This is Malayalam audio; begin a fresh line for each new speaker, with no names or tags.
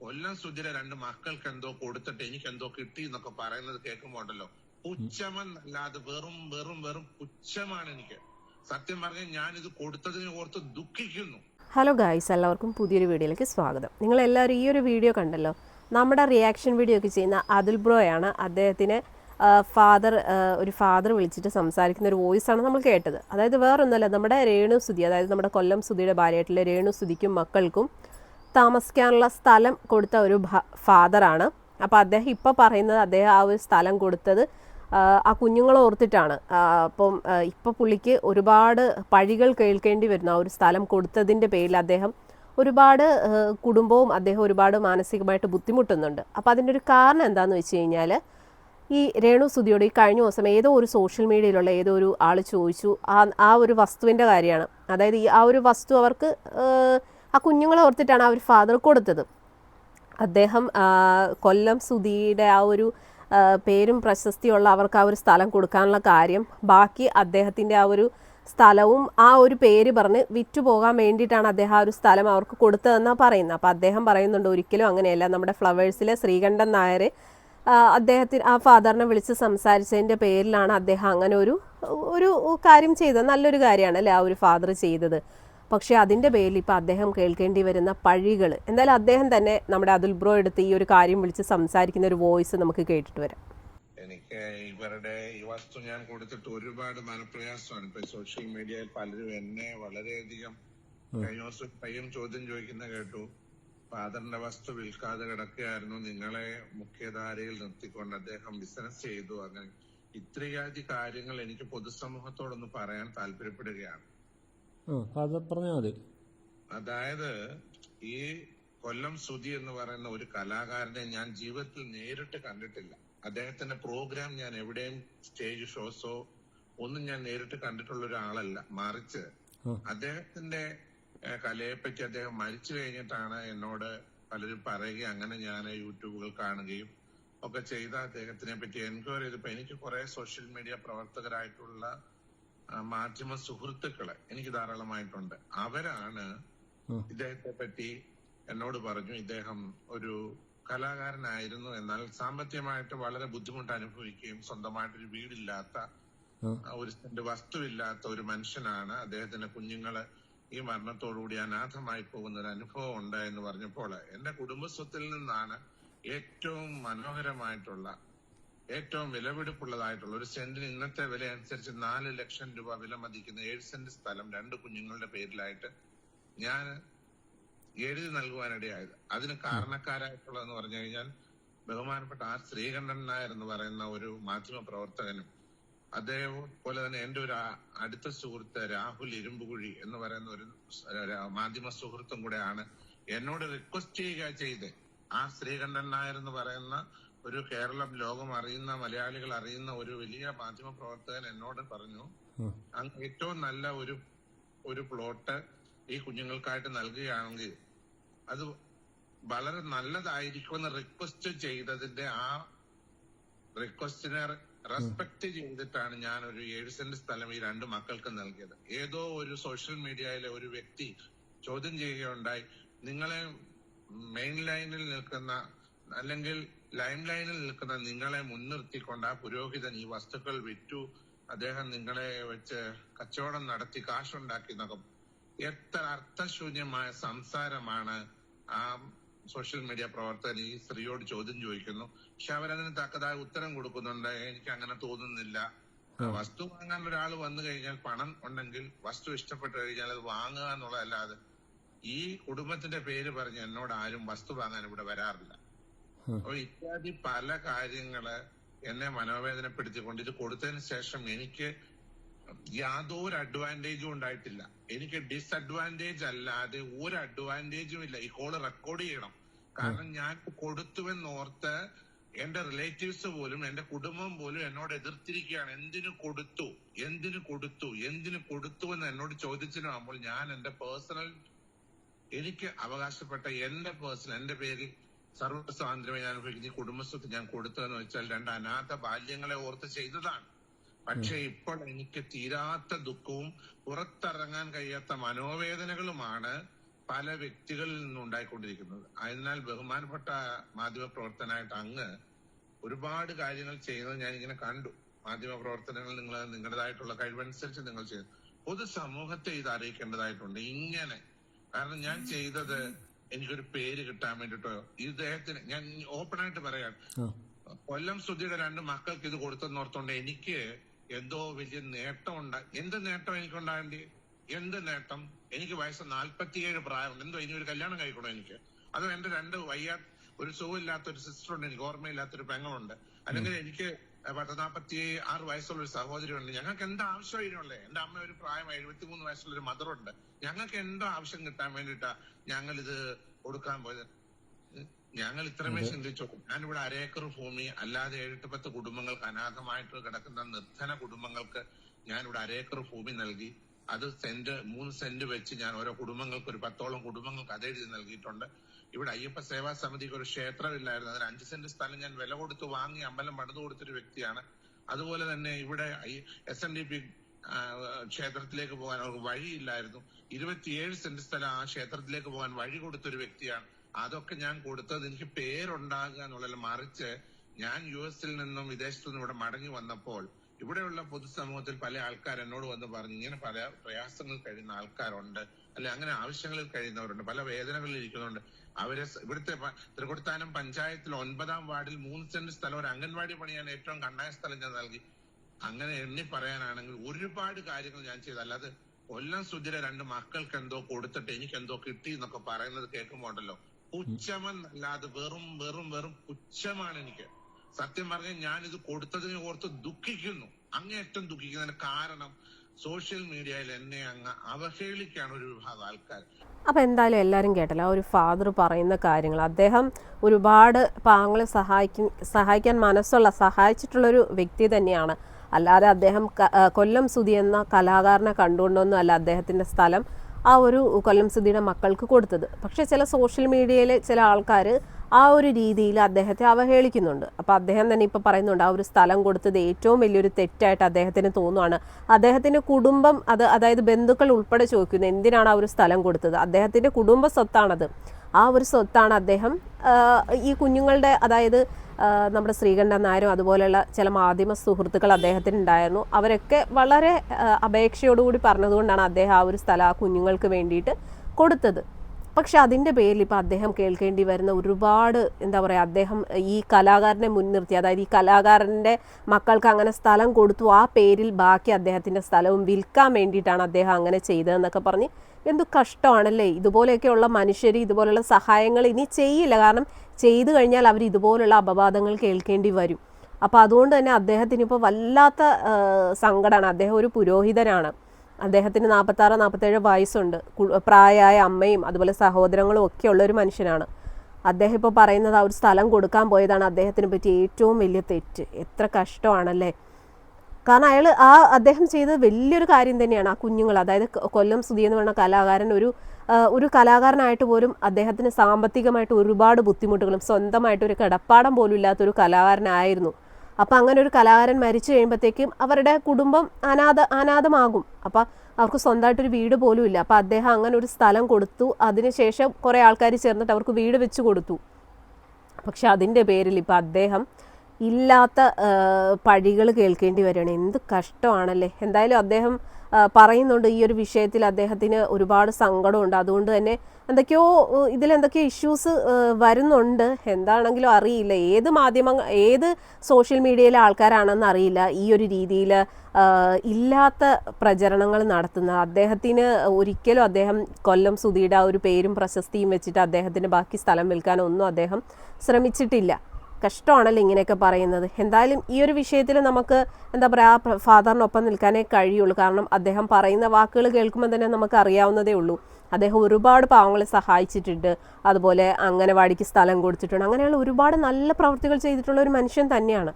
കൊല്ലം സുധിര രണ്ട് മക്കൾക്ക് എന്തോ കൊടുത്തിട്ട് എനിക്ക് എന്തോ കിട്ടി എന്നൊക്കെ പറയുന്നത് കേൾക്കുമ്പോ ഉണ്ടല്ലോ. പുച്ഛമെന്നല്ലാതെ വെറും വെറും വെറും പുച്ഛമാണ് എനിക്ക്. സത്യം പറഞ്ഞാൽ ഞാൻ ഇത് കൊടുത്തതിനെ ഓർത്ത് ദുഃഖിക്കുന്നു.
ഹലോ ഗായ്സ് എല്ലാവർക്കും പുതിയൊരു വീഡിയോയിലേക്ക് സ്വാഗതം. നിങ്ങൾ എല്ലാവരും ഈ ഒരു വീഡിയോ കണ്ടല്ലോ? നമ്മുടെ റിയാക്ഷൻ വീഡിയോ ഒക്കെ ചെയ്യുന്ന അതുൽ ബ്രോയാണ് അദ്ദേഹത്തിന് ഫാദർ ഒരു ഫാദർ വിളിച്ചിട്ട് സംസാരിക്കുന്ന ഒരു വോയിസ് ആണ് നമ്മൾ കേട്ടത്. അതായത് വേറൊന്നുമല്ല നമ്മുടെ രേണു സുധി അതായത് നമ്മുടെ കൊല്ലം സുധിയുടെ ഭാര്യയായിട്ടുള്ള രേണു സുധിക്കും മക്കൾക്കും താമസിക്കാനുള്ള സ്ഥലം കൊടുത്ത ഒരു ഫാദറാണ്. അപ്പോൾ അദ്ദേഹം ഇപ്പോൾ പറയുന്നത് അദ്ദേഹം ആ ഒരു സ്ഥലം കൊടുത്തത് ആ, കുഞ്ഞുങ്ങളെ ഓർത്തിട്ടാണ്. അപ്പം ഇപ്പോൾ പുള്ളിക്ക് ഒരുപാട് പഴികൾ കേൾക്കേണ്ടി വരുന്നു. ആ ഒരു സ്ഥലം കൊടുത്തതിന്റെ പേരിൽ അദ്ദേഹം ഒരുപാട് കുടുംബവും അദ്ദേഹം ഒരുപാട് മാനസികമായിട്ട് ബുദ്ധിമുട്ടുന്നുണ്ട്. അപ്പോൾ അതിന്റെ ഒരു കാരണം എന്താണെന്ന് വെച്ച് കഴിഞ്ഞാൽ ഈ രേണു സുധിയോട് ഈ കഴിഞ്ഞ ദിവസം ഏതോ ഒരു സോഷ്യൽ മീഡിയയിലുള്ള ഏതോ ഒരു ആൾ ചോദിച്ചു ആ ആ ഒരു വസ്തുവിന്റെ കാര്യമാണ്. അതായത് ഈ ആ ഒരു വസ്തു അവർക്ക് ആ, കുഞ്ഞുങ്ങളെ ഓർത്തിട്ടാണ് ഒരു ഫാദർ കൊടുത്തത്. അദ്ദേഹം കൊല്ലം സുധിയുടെ ആ ഒരു പേരും പ്രശസ്തിയുള്ള അവർക്ക് ആ ഒരു സ്ഥലം കൊടുക്കാനുള്ള കാര്യം ബാക്കി അദ്ദേഹത്തിന്റെ ആ ഒരു സ്ഥലവും ആ ഒരു പേര് പറഞ്ഞ് വിറ്റുപോകാൻ വേണ്ടിയിട്ടാണ് അദ്ദേഹം ആ ഒരു സ്ഥലം അവർക്ക് കൊടുത്തതെന്നാണ് പറയുന്നത്. അപ്പോൾ അദ്ദേഹം പറയുന്നുണ്ട് ഒരിക്കലും അങ്ങനെയല്ല. നമ്മുടെ ഫ്ലവേഴ്സിലെ ശ്രീകണ്ഠൻ നായർ അദ്ദേഹത്തിന് ആ ഫാദറിനെ വിളിച്ച് സംസാരിച്ചതിന്റെ പേരിലാണ് അദ്ദേഹം അങ്ങനെ ഒരു ഒരു കാര്യം ചെയ്തത്. നല്ലൊരു കാര്യമാണ് അല്ലേ ആ ഒരു ഫാദർ ചെയ്തത്. പക്ഷേ അതിന്റെ പേരിൽ ഇപ്പോൾ അദ്ദേഹം കേൾക്കേണ്ടി വരുന്ന പഴികൾ. എന്തായാലും അദ്ദേഹം തന്നെ നമ്മുടെ അതുൽ ബ്രോ എടുത്ത് ഈ ഒരു കാര്യം വിളിച്ച് സംസാരിക്കുന്ന ഒരു വോയിസ് നമുക്ക് കേട്ടിട്ട് വരാം.
എനിക്ക് ഇവരുടെ ഈ വസ്തു ഞാൻ കൊടുത്തിട്ട് ഒരുപാട് മനപ്രയാസമാണ്. ഇപ്പൊ സോഷ്യൽ മീഡിയയിൽ പലരും എന്നെ വളരെയധികം കഴിഞ്ഞ ദിവസം പയ്യം ചോദ്യം ചോദിക്കുന്ന കേട്ടു. ഫാദറിന്റെ വസ്തു വിൽക്കാതെ കിടക്കുകയായിരുന്നു. നിങ്ങളെ മുഖ്യധാരയിൽ നിർത്തിക്കൊണ്ട് അദ്ദേഹം ബിസിനസ് ചെയ്തു. അങ്ങനെ ഇത്രയാതി കാര്യങ്ങൾ എനിക്ക് പൊതുസമൂഹത്തോടൊന്ന് പറയാൻ താല്പര്യപ്പെടുകയാണ്.
അത് പറഞ്ഞാൽ മതി.
അതായത് ഈ കൊല്ലം സുധി എന്ന് പറയുന്ന ഒരു കലാകാരനെ ഞാൻ ജീവിതത്തിൽ നേരിട്ട് കണ്ടിട്ടില്ല. അദ്ദേഹത്തിന്റെ പ്രോഗ്രാം ഞാൻ എവിടെയും സ്റ്റേജ് ഷോസോ ഒന്നും ഞാൻ നേരിട്ട് കണ്ടിട്ടുള്ള ഒരാളല്ല മറിച്ച് അദ്ദേഹത്തിന്റെ കലയെപ്പറ്റി അദ്ദേഹം മരിച്ചു കഴിഞ്ഞിട്ടാണ് എന്നോട് പലരും പറയുകയും അങ്ങനെ ഞാൻ യൂട്യൂബുകൾ കാണുകയും ഒക്കെ ചെയ്ത അദ്ദേഹത്തിനെ പറ്റി എൻക്വയറി ചെയ്തപ്പോ എനിക്ക് കുറെ സോഷ്യൽ മീഡിയ പ്രവർത്തകരായിട്ടുള്ള മാധ്യമ സുഹൃത്തുക്കൾ എനിക്ക് ധാരാളമായിട്ടുണ്ട് അവരാണ്. ഇദ്ദേഹത്തെ പറ്റി എന്നോട് പറഞ്ഞു ഇദ്ദേഹം ഒരു കലാകാരനായിരുന്നു എന്നാൽ സാമ്പത്തികമായിട്ട് വളരെ ബുദ്ധിമുട്ട് അനുഭവിക്കുകയും സ്വന്തമായിട്ടൊരു വീടില്ലാത്ത ഒരു സെന്റ് വസ്തുവില്ലാത്ത ഒരു മനുഷ്യനാണ് അദ്ദേഹത്തിന്റെ കുഞ്ഞുങ്ങൾ ഈ മരണത്തോടുകൂടി അനാഥമായി പോകുന്ന ഒരു അനുഭവം ഉണ്ട് എന്ന് പറഞ്ഞപ്പോൾ എന്റെ കുടുംബസ്വത്തിൽ നിന്നാണ് ഏറ്റവും മനോഹരമായിട്ടുള്ള ഏറ്റവും വിലപിടിപ്പുള്ളതായിട്ടുള്ള ഒരു സെന്റിന് ഇന്നത്തെ വില അനുസരിച്ച് നാല് ലക്ഷം രൂപ വില മതിക്കുന്ന ഏഴ് സെന്റ് സ്ഥലം രണ്ട് കുഞ്ഞുങ്ങളുടെ പേരിലായിട്ട് ഞാൻ എഴുതി നൽകുവാനിടയായത്. അതിന് കാരണക്കാരായിട്ടുള്ളതെന്ന് പറഞ്ഞു കഴിഞ്ഞാൽ ബഹുമാനപ്പെട്ട ആർ ശ്രീകണ്ഠൻ നായർ എന്ന് പറയുന്ന ഒരു മാധ്യമ പ്രവർത്തകനും അദ്ദേഹം പോലെ തന്നെ എന്റെ ഒരു അടുത്ത സുഹൃത്ത് രാഹുൽ ഇരുമ്പുകുഴി എന്ന് പറയുന്ന ഒരു മാധ്യമ സുഹൃത്തും കൂടെയാണ് എന്നോട് റിക്വസ്റ്റ് ചെയ്യുക ചെയ്ത് ആ ശ്രീകണ്ഠൻ നായർ എന്ന് പറയുന്ന ഒരു കേരളം ലോകം അറിയുന്ന മലയാളികൾ അറിയുന്ന ഒരു വലിയ മാധ്യമ പ്രവർത്തകൻ എന്നോട് പറഞ്ഞു. അങ്ങ് ഏറ്റവും നല്ല ഒരു ഒരു പ്ലോട്ട് ഈ കുഞ്ഞുങ്ങൾക്കായിട്ട് നൽകുകയാണെങ്കിൽ അത് വളരെ നല്ലതായിരിക്കുമെന്ന് റിക്വസ്റ്റ് ചെയ്തതിന്റെ ആ റിക്വസ്റ്റിനെ റെസ്പെക്ട് ചെയ്തിട്ടാണ് ഞാൻ ഒരു ഏഴ് സെന്റ് സ്ഥലം ഈ രണ്ട് മക്കൾക്ക് നൽകിയത് ഏതോ ഒരു സോഷ്യൽ മീഡിയയിലെ ഒരു വ്യക്തി ചോദ്യം ചെയ്യുകയുണ്ടായി നിങ്ങളെ മെയിൻ ലൈനിൽ നിൽക്കുന്ന അല്ലെങ്കിൽ ലൈം ലൈനിൽ നിൽക്കുന്ന നിങ്ങളെ മുൻനിർത്തിക്കൊണ്ട് ആ പുരോഹിതൻ ഈ വസ്തുക്കൾ വിറ്റു. അദ്ദേഹം നിങ്ങളെ വെച്ച് കച്ചവടം നടത്തി കാശുണ്ടാക്കി എന്നൊക്കെ. എത്ര അർത്ഥശൂന്യമായ സംസാരമാണ് ആ സോഷ്യൽ മീഡിയ പ്രവർത്തകൻ ഈ സ്ത്രീയോട് ചോദ്യം ചോദിക്കുന്നു. പക്ഷെ അവരതിന് തക്കതായ ഉത്തരം കൊടുക്കുന്നുണ്ട്. എനിക്ക് അങ്ങനെ തോന്നുന്നില്ല. വസ്തു വാങ്ങാൻ ഒരാൾ വന്നു കഴിഞ്ഞാൽ പണം ഉണ്ടെങ്കിൽ വസ്തു ഇഷ്ടപ്പെട്ടു കഴിഞ്ഞാൽ അത് വാങ്ങുക എന്നുള്ളതല്ലാതെ ഈ കുടുംബത്തിന്റെ പേര് പറഞ്ഞ് എന്നോട് ആരും വസ്തു വാങ്ങാൻ ഇവിടെ വരാറില്ല. അപ്പൊ ഇത്യാദി പല കാര്യങ്ങൾ എന്നെ മനോവേദനപ്പെടുത്തിക്കൊണ്ട് ഇത് കൊടുത്തതിന് ശേഷം എനിക്ക് യാതൊരു അഡ്വാന്റേജും ഉണ്ടായിട്ടില്ല. എനിക്ക് ഡിസഡ്വാന്റേജ് അല്ലാതെ ഒരു അഡ്വാന്റേജും ഇല്ല. ഈ കോൾ റെക്കോർഡ് ചെയ്യണം. കാരണം ഞാൻ കൊടുത്തുവെന്ന് ഓർത്ത് എന്റെ റിലേറ്റീവ്സ് പോലും എന്റെ കുടുംബം പോലും എന്നോട് എതിർത്തിരിക്കുകയാണ്. എന്തിനു കൊടുത്തു? എന്തിനു കൊടുത്തു? എന്തിനു കൊടുത്തു എന്ന് എന്നോട് ചോദിച്ചിട്ടാകുമ്പോൾ ഞാൻ എന്റെ പേഴ്സണൽ എനിക്ക് അവകാശപ്പെട്ട എന്റെ പേഴ്സണൽ എന്റെ പേരിൽ സർവ സ്വാതന്ത്ര്യമായി ഞാൻ ഈ കുടുംബസ്വത്ത് ഞാൻ കൊടുത്തതെന്ന് വെച്ചാൽ രണ്ട് അനാഥ ബാല്യങ്ങളെ ഓർത്ത് ചെയ്തതാണ്. പക്ഷെ ഇപ്പോൾ എനിക്ക് തീരാത്ത ദുഃഖവും പുറത്തിറങ്ങാൻ കഴിയാത്ത മനോവേദനകളുമാണ് പല വ്യക്തികളിൽ നിന്നും ഉണ്ടായിക്കൊണ്ടിരിക്കുന്നത്. അതിനാൽ ബഹുമാനപ്പെട്ട മാധ്യമ പ്രവർത്തനായിട്ട് അങ്ങ് ഒരുപാട് കാര്യങ്ങൾ ചെയ്യുന്നത് ഞാൻ ഇങ്ങനെ കണ്ടു. മാധ്യമ പ്രവർത്തനങ്ങൾ നിങ്ങൾ നിങ്ങളുടേതായിട്ടുള്ള കഴിവനുസരിച്ച് നിങ്ങൾ ചെയ്തു. പൊതുസമൂഹത്തെ ഇത് അറിയിക്കേണ്ടതായിട്ടുണ്ട്. ഇങ്ങനെ. കാരണം ഞാൻ ചെയ്തത് എനിക്കൊരു പേര് കിട്ടാൻ വേണ്ടിട്ടോ ഇദ്ദേഹത്തിന് ഞാൻ ഓപ്പൺ ആയിട്ട് പറയാം. കൊല്ലം സുധിയുടെ രണ്ട് മക്കൾക്ക് ഇത് കൊടുത്തെന്ന് ഓർത്തോണ്ട് എനിക്ക് എന്തോ വലിയ നേട്ടം ഉണ്ടാ എന്ത് നേട്ടം എനിക്കുണ്ടാകേണ്ടി? എന്ത് നേട്ടം? എനിക്ക് വയസ്സ് നാല്പത്തിയേഴ് പ്രായമുണ്ട്. എന്തോ ഇനി ഒരു കല്യാണം കഴിക്കണോ എനിക്ക്? അതോ എന്റെ രണ്ട് വയ്യാ ഒരു സുഖമില്ലാത്ത ഒരു സിസ്റ്റർ ഉണ്ട് എനിക്ക് ഓർമ്മയില്ലാത്തൊരു പെങ്ങളുണ്ട്. അല്ലെങ്കിൽ എനിക്ക് പത്ത് നാൽപ്പത്തി ആറ് വയസ്സുള്ള ഒരു സഹോദരി ഉണ്ട് ഞങ്ങൾക്ക് എന്താ ആവശ്യം ഇതിനുള്ളത് എന്റെ അമ്മ ഒരു പ്രായം എഴുപത്തിമൂന്ന് വയസ്സുള്ള ഒരു മദറുണ്ട്. ഞങ്ങൾക്ക് എന്തോ ആവശ്യം കിട്ടാൻ വേണ്ടിട്ടാ ഞങ്ങൾ ഇത് കൊടുക്കാൻ പോയത്? ഞങ്ങൾ ഇത്രമേ ചിന്തിച്ചു ഞാനിവിടെ അരേക്കർ ഭൂമി അല്ലാതെ ഏഴെട്ട് പത്ത് കുടുംബങ്ങൾക്ക് അനാഥമായിട്ട് കിടക്കുന്ന നിർധന കുടുംബങ്ങൾക്ക് ഞാനിവിടെ അരേക്കർ ഭൂമി നൽകി. അത് സെന്റ് മൂന്ന് സെന്റ് വെച്ച് ഞാൻ ഓരോ കുടുംബങ്ങൾക്ക് ഒരു പത്തോളം കുടുംബങ്ങൾക്ക് അതെഴുതി നൽകിയിട്ടുണ്ട്. ഇവിടെ അയ്യപ്പ സേവാ സമിതിക്ക് ഒരു ക്ഷേത്രമില്ലായിരുന്നു. അതിന് അഞ്ച് സെന്റ് സ്ഥലം ഞാൻ വില കൊടുത്ത് വാങ്ങി അമ്പലം പണിതു കൊടുത്തൊരു വ്യക്തിയാണ്. അതുപോലെ തന്നെ ഇവിടെ എസ് എൻ ഡി പി ക്ഷേത്രത്തിലേക്ക് പോകാൻ അവർക്ക് വഴിയില്ലായിരുന്നു. ഇരുപത്തിയേഴ് സെന്റ് സ്ഥലം ആ ക്ഷേത്രത്തിലേക്ക് പോകാൻ വഴി കൊടുത്തൊരു വ്യക്തിയാണ്. അതൊക്കെ ഞാൻ കൊടുത്തത് എനിക്ക് പേരുണ്ടാകുക എന്നുള്ളത് മറിച്ച് ഞാൻ യു എസിൽ നിന്നും വിദേശത്തു നിന്നും ഇവിടെ മടങ്ങി വന്നപ്പോൾ ഇവിടെയുള്ള പൊതുസമൂഹത്തിൽ പല ആൾക്കാർ എന്നോട് വന്ന് പറഞ്ഞു ഇങ്ങനെ പല പ്രയാസങ്ങൾ കഴിയുന്ന ആൾക്കാരുണ്ട്. അല്ലെ അങ്ങനെ ആവശ്യങ്ങളിൽ കഴിയുന്നവരുണ്ട്. പല വേദനകളിൽ ഇരിക്കുന്നുണ്ട് അവരെ ഇവിടുത്തെ തൃക്കൊടുത്താനം പഞ്ചായത്തിൽ ഒൻപതാം വാർഡിൽ മൂന്ന് സെന്റ് സ്ഥലം ഒരു അംഗൻവാടി പണിയാൻ ഏറ്റവും കണ്ടായ സ്ഥലം ഞാൻ നൽകി. അങ്ങനെ എണ്ണി പറയാനാണെങ്കിൽ ഒരുപാട് കാര്യങ്ങൾ ഞാൻ ചെയ്തു. അല്ലാതെ കൊല്ലം സുധിര രണ്ട് മക്കൾക്ക് എന്തോ കൊടുത്തിട്ട് എനിക്ക് എന്തോ കിട്ടി എന്നൊക്കെ പറയുന്നത് കേൾക്കുമ്പോ ഉണ്ടല്ലോ. പുച്ഛമെന്നല്ലാതെ വെറും വെറും വെറും പുച്ഛമാണ് എനിക്ക്. സത്യം പറഞ്ഞാൽ ഞാൻ ഇത് കൊടുത്തതിനെ ഓർത്ത് ദുഃഖിക്കുന്നു. അങ്ങേയറ്റം ദുഃഖിക്കുന്നതിന് കാരണം സോഷ്യൽ മീഡിയയിൽ എന്നെ അങ്ങ് അവഹേളിക്കാണ് ഒരു വിഭാഗം ആൾക്കാർ.
അപ്പോൾ എന്തായാലും എല്ലാവരും കേട്ടല്ലോ ആ ഒരു ഫാദർ പറയുന്ന കാര്യങ്ങൾ. അദ്ദേഹം ഒരുപാട് പാങ്ങളെ സഹായിക്കും സഹായിക്കാൻ മനസ്സുള്ള സഹായിച്ചിട്ടുള്ള ഒരു വ്യക്തി തന്നെയാണ്. അല്ലാതെ അദ്ദേഹം കൊല്ലം സുതി എന്ന കലാകാരനെ കണ്ടുകൊണ്ടൊന്നും അല്ല അദ്ദേഹത്തിന്റെ സ്ഥലം. ആ ഒരു കൊല്ലം സുധിയുടെ മക്കൾക്ക് കൊടുത്തത്. പക്ഷേ ചില സോഷ്യൽ മീഡിയയിലെ ചില ആൾക്കാർ ആ ഒരു രീതിയിൽ അദ്ദേഹത്തെ അവഹേളിക്കുന്നുണ്ട്. അപ്പോൾ അദ്ദേഹം തന്നെ ഇപ്പോൾ പറയുന്നുണ്ട് ആ ഒരു സ്ഥലം കൊടുത്തത് ഏറ്റവും വലിയൊരു തെറ്റായിട്ട് അദ്ദേഹത്തിന് തോന്നുവാണ്. അദ്ദേഹത്തിന്റെ കുടുംബം അത് അതായത് ബന്ധുക്കൾ ഉൾപ്പെടെ ചോദിക്കുന്നത് എന്തിനാണ് ആ ഒരു സ്ഥലം കൊടുത്തത്? അദ്ദേഹത്തിന്റെ കുടുംബ സ്വത്താണത്. ആ ഒരു സ്വത്താണ് അദ്ദേഹം ഈ കുഞ്ഞുങ്ങളുടെ അതായത് നമ്മുടെ ശ്രീകണ്ഠൻ നായരും അതുപോലെയുള്ള ചില മാധ്യമ സുഹൃത്തുക്കൾ അദ്ദേഹത്തിന് ഉണ്ടായിരുന്നു. അവരൊക്കെ വളരെ അപേക്ഷയോടുകൂടി പറഞ്ഞതുകൊണ്ടാണ് അദ്ദേഹം ആ ഒരു സ്ഥലം ആ കുഞ്ഞുങ്ങൾക്ക് വേണ്ടിയിട്ട് കൊടുത്തത്. പക്ഷെ അതിന്റെ പേരിൽ ഇപ്പോൾ അദ്ദേഹം കേൾക്കേണ്ടി വരുന്ന ഒരുപാട് എന്താ പറയുക അദ്ദേഹം ഈ കലാകാരനെ മുൻനിർത്തി അതായത് ഈ കലാകാരന്റെ മക്കൾക്ക് അങ്ങനെ സ്ഥലം കൊടുത്തു ആ പേരിൽ ബാക്കി അദ്ദേഹത്തിന്റെ സ്ഥലവും വിൽക്കാൻ വേണ്ടിയിട്ടാണ് അദ്ദേഹം അങ്ങനെ ചെയ്തതെന്നൊക്കെ പറഞ്ഞ് എന്ത് കഷ്ടമാണല്ലേ? ഇതുപോലെയൊക്കെയുള്ള മനുഷ്യർ ഇതുപോലെയുള്ള സഹായങ്ങൾ ഇനി ചെയ്യില്ല. കാരണം ചെയ്തു കഴിഞ്ഞാൽ അവർ ഇതുപോലുള്ള അപവാദങ്ങൾ കേൾക്കേണ്ടി വരും. അപ്പോൾ അതുകൊണ്ട് തന്നെ അദ്ദേഹത്തിന് ഇപ്പോൾ വല്ലാത്ത സങ്കടമാണ്. അദ്ദേഹം ഒരു പുരോഹിതനാണ്. അദ്ദേഹത്തിന് നാൽപ്പത്താറ് നാൽപ്പത്തേഴ് വയസ്സുണ്ട്. പ്രായമായ അമ്മയും അതുപോലെ സഹോദരങ്ങളും ഒക്കെ ഉള്ള ഒരു മനുഷ്യനാണ്. അദ്ദേഹം ഇപ്പോൾ പറയുന്നത് ആ ഒരു സ്ഥലം കൊടുക്കാൻ പോയതാണ് അദ്ദേഹത്തിനെ പറ്റി ഏറ്റവും വലിയ തെറ്റ്. എത്ര കഷ്ടമാണല്ലേ? കാരണം അയാൾ ആ അദ്ദേഹം ചെയ്തത് വലിയൊരു കാര്യം തന്നെയാണ് ആ കുഞ്ഞുങ്ങൾ. അതായത് കൊല്ലം സുധി എന്ന് പറയുന്ന കലാകാരൻ ഒരു ഒരു കലാകാരനായിട്ട് പോലും അദ്ദേഹത്തിന് സാമ്പത്തികമായിട്ട് ഒരുപാട് ബുദ്ധിമുട്ടുകളും സ്വന്തമായിട്ട് ഒരു കിടപ്പാടം പോലും ഇല്ലാത്തൊരു കലാകാരനായിരുന്നു. അപ്പം അങ്ങനെ ഒരു കലാകാരൻ മരിച്ചു കഴിയുമ്പോഴത്തേക്കും അവരുടെ കുടുംബം അനാഥ അനാഥമാകും. അപ്പോൾ അവർക്ക് സ്വന്തമായിട്ടൊരു വീട് പോലും ഇല്ല. അപ്പോൾ അദ്ദേഹം അങ്ങനെ ഒരു സ്ഥലം കൊടുത്തു. അതിനുശേഷം കുറേ ആൾക്കാർ ചേർന്നിട്ട് അവർക്ക് വീട് വെച്ച് കൊടുത്തു. പക്ഷെ അതിന്റെ പേരിൽ ഇപ്പോൾ അദ്ദേഹം ഇല്ലാത്ത പഴികൾ കേൾക്കേണ്ടി വരികയാണ്. എന്ത് കഷ്ടമാണല്ലേ? എന്തായാലും അദ്ദേഹം പറയുന്നുണ്ട് ഈ ഒരു വിഷയത്തിൽ അദ്ദേഹത്തിന് ഒരുപാട് സങ്കടമുണ്ട്. അതുകൊണ്ട് തന്നെ എന്തൊക്കെയോ ഇതിലെന്തൊക്കെയോ ഇഷ്യൂസ് വരുന്നുണ്ട്. എന്താണെങ്കിലും അറിയില്ല. ഏത് മാധ്യമങ്ങൾ ഏത് സോഷ്യൽ മീഡിയയിലെ ആൾക്കാരാണെന്ന് അറിയില്ല. ഈ ഒരു രീതിയിൽ ഇല്ലാത്ത പ്രചരണങ്ങൾ നടത്തുന്നത് അദ്ദേഹത്തിന് ഒരിക്കലും അദ്ദേഹം കൊല്ലം സുധിയുടെ ആ ഒരു പേരും പ്രശസ്തിയും വെച്ചിട്ട് അദ്ദേഹത്തിന് ബാക്കി സ്ഥലം വിൽക്കാനൊന്നും അദ്ദേഹം ശ്രമിച്ചിട്ടില്ല. കഷ്ടമാണല്ലോ ഇങ്ങനെയൊക്കെ പറയുന്നത്. എന്തായാലും ഈ ഒരു വിഷയത്തിൽ നമുക്ക് എന്താ പറയുക ഫാദറിനൊപ്പം നിൽക്കാനേ കഴിയുള്ളൂ. കാരണം അദ്ദേഹം പറയുന്ന വാക്കുകൾ കേൾക്കുമ്പോൾ തന്നെ നമുക്ക് അറിയാവുന്നതേ ഉള്ളൂ. അദ്ദേഹം ഒരുപാട് പാവങ്ങളെ സഹായിച്ചിട്ടുണ്ട്. അതുപോലെ അങ്ങനെ വാടിക്ക് സ്ഥലം കൊടുത്തിട്ടുണ്ട്. അങ്ങനെയുള്ള ഒരുപാട് നല്ല പ്രവൃത്തികൾ ചെയ്തിട്ടുള്ള ഒരു മനുഷ്യൻ തന്നെയാണ്.